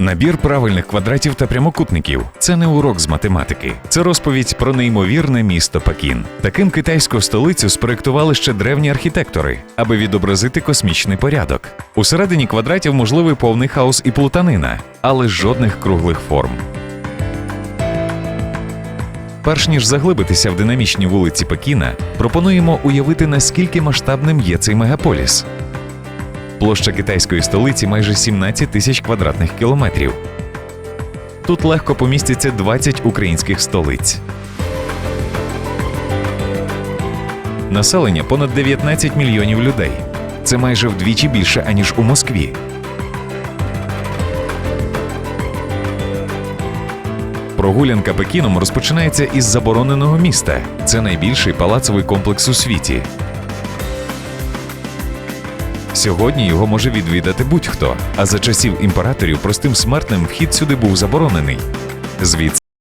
Набір правильних квадратів та прямокутників це не урок з математики, це розповідь про неймовірне місто Пекін. Таким китайську столицю спроектували ще древні архітектори, аби відобразити космічний порядок. Усередині квадратів можливий повний хаос і плутанина, але жодних круглих форм. Перш ніж заглибитися в динамічні вулиці Пекіна, пропонуємо уявити, наскільки масштабним є цей мегаполіс. Площа китайської столиці майже 17 тисяч квадратних кілометрів. Тут легко помістяться 20 українських столиць. Населення понад 19 мільйонів людей. Це майже вдвічі більше, аніж у Москві. Прогулянка Пекіном розпочинається із забороненого міста. Це найбільший палацовий комплекс у світі. Сьогодні його може відвідати будь-хто, а за часів імператорів простим смертним вхід сюди був заборонений. Звідси